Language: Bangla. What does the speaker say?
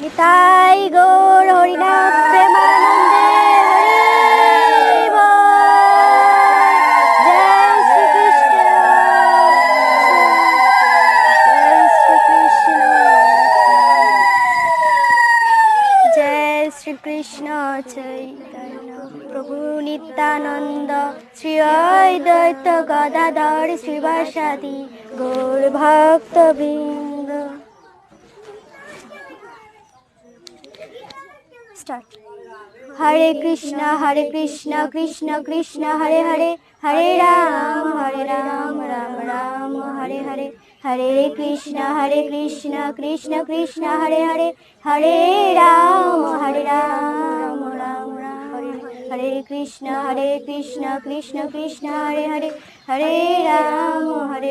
নিতাই গৌর হরিনাথ প্রেমানন্দে শ্রীকৃষ্ণ। চৈতন্য প্রভু নিত্যানন্দ শ্রী অদ্বৈত গদাধর শিবাসাদি গৌর ভক্তবৃন্দ। স্টার্ট হরে কৃষ্ণ হরে কৃষ্ণ কৃষ্ণ কৃষ্ণ হরে হরে হরে রাম হরে রাম রাম রাম হরে হরে হরে কৃষ্ণ হরে কৃষ্ণ কৃষ্ণ কৃষ্ণ হরে হরে হরে রাম হরে রাম রাম রাম হরে কৃষ্ণ হরে কৃষ্ণ কৃষ্ণ কৃষ্ণ হরে হরে হরে রাম হরে